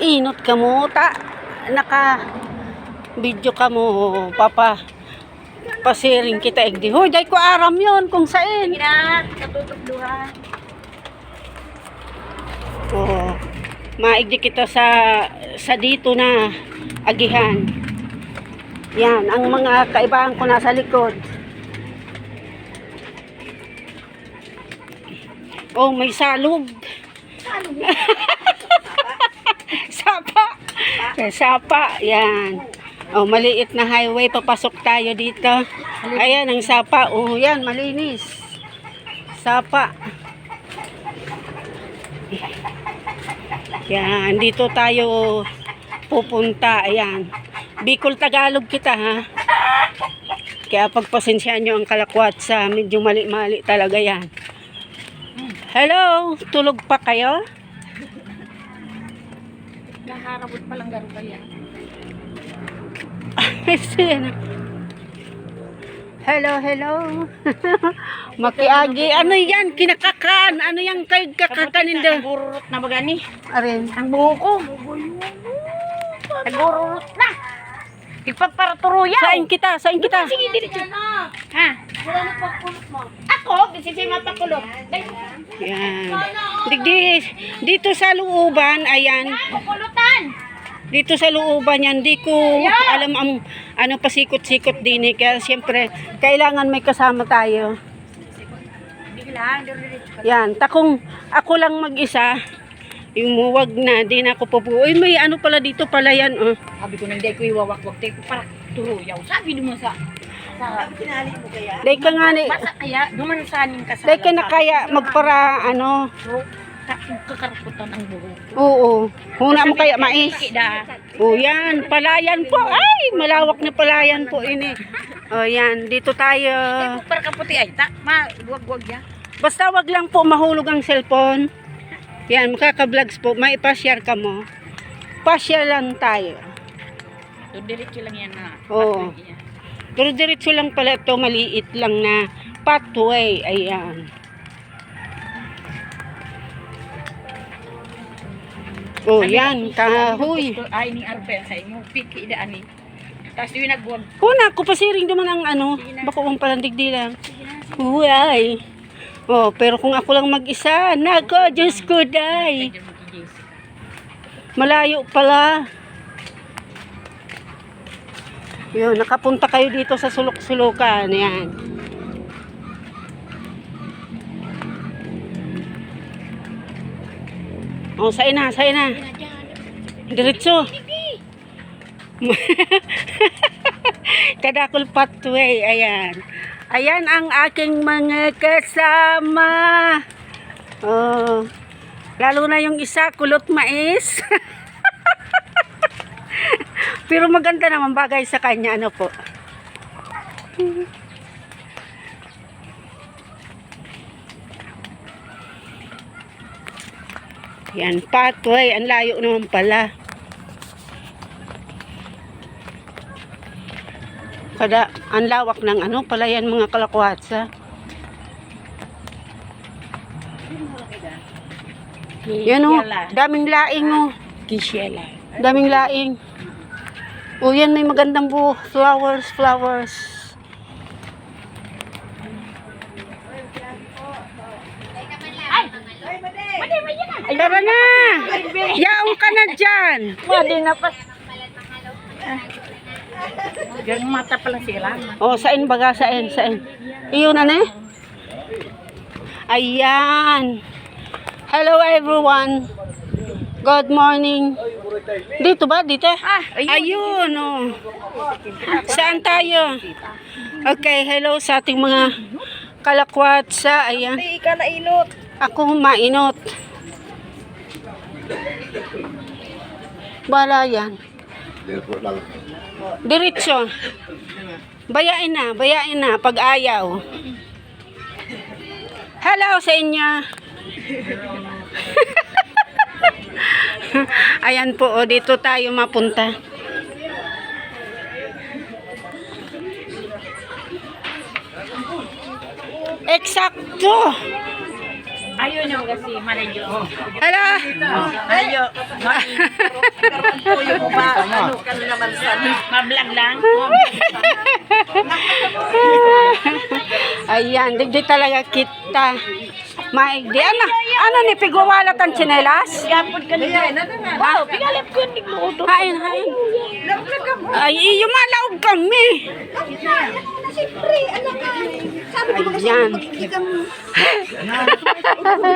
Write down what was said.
Inot ka mo, ta, naka, video ka mo, papa, pasiring kita egdi. Hoy, day ko aram yon kung saan. Kina, natutugduhan. Oo. Maigdi kita sa sa dito na agihan. Yan, ang mga kaibahan ko nasa likod. Oh, may salog. Sapa. May Sapa. Yan. Oh, maliit na highway. Papasok tayo dito. Ayan, ang sapa. Oh, yan, malinis. Sapa. Yan, dito tayo pupunta. Ayan. Bicol Tagalog kita ha. Kaya pagpasensyahan nyo ang kalakwat sa medyo mali-mali talaga yan. Hello, tulog pa kayo? Naharabot pa lang garo kaya. Ayan. hello, hello. Makiagi. Ano yan? Kinakakan. Ano yan kay kakakanin daw? Nagururot na bagani. Arin. Ang buho ko. Nagururot na. Ipagparaturuyaw. Sain kita, sain kita. Sige, diretso. Ha? Wala na pagkulot mo. Ako? Kasi siya mapakulot. Yan. Digdi, dito sa looban, ayan. Dito sa looban yan, di ko alam ang ano pasikot-sikot din eh. Kaya siyempre, kailangan may kasama tayo. Yan, takong ako lang mag-isa, yung wag na, di na ako po Uy, may ano pala dito pala yan, oh. Sabi ko na hindi ko iwawakwak. Hindi ko para turuyaw. Sabi mo sa... sa Pinali mo kaya? Dahil ka nga ni, Basta kaya, dumansanin ka sa... dahil ka na kaya magpara, ano, Kakaraputan ang buho. oo. Huna mo kaya mais. Oh, yan, palayan po. Ay, malawak na palayan po ini. Oh, yan, dito tayo. Para kaputi ay, ta, ma, wag-wag ya. Basta wag lang po mahulog ang cellphone. Yan, makaka-vlogs po. May pa-share ka mo. Pa-share lang tayo. So, diretso lang yan na. Oo. Pero diretso lang pala ito, maliit lang na pathway. Ayan. Oh, yan, kahoy. Ay, ni Arbel sa inyo, piki daan ni. Tapos yung nagwag. Kuna, kupasiring naman ang ano. Bako kung palang digdi lang. Uy, ay. Oh, pero kung ako lang mag-isa, nako, Diyos ko, day. Malayo pala. Yun, nakapunta kayo dito sa sulok-sulukan. Yan. Oh, sain na, sain na. Diretso. Kadakol pathway, ayan. Ayan ang aking mga kasama. Oh. Lalo na yung isa, kulot mais. Pero maganda naman bagay sa kanya, ano po. Yan, pathway. Ang layo naman pala. Kada, ang lawak ng ano, pala yan mga kalakwatsa. Yan o, daming laing o. Kisiela. Daming laing. O yan, may magandang buho. Flowers, flowers. Ay, tara na! Yaong ka na dyan! Pwede na pa. Yan mata pa lang sila. O, sain baga, sain, sain. Iyon na eh. Ayan. Hello everyone. Good morning. Dito ba? Dito? Ah, Ayun, oh. Saan tayo? Okay, hello sa ating mga kalakwat sa, ayan. Hindi ka na inot. Ako mainot. Bala yan. Diretso. Bayain na, bayain na, pag ayaw. Hello sa inyo. Ayan po, oh, dito tayo mapunta. Eksakto. Ayun yung kasi malayo. Hello. Malayo. Tuyo mo ba? Ano ka na naman sa Mablog lang. Ayan, digdi talaga kita. Maigdi. Ano, ano ni pigwawalat ang tsinelas? Gapon ka nila. Wow, pigalip ko ni Luto. Hain, hain. Ay, iyo malaog kami. Siyempre, alam nga. Sabi ko ba kasi Ayan.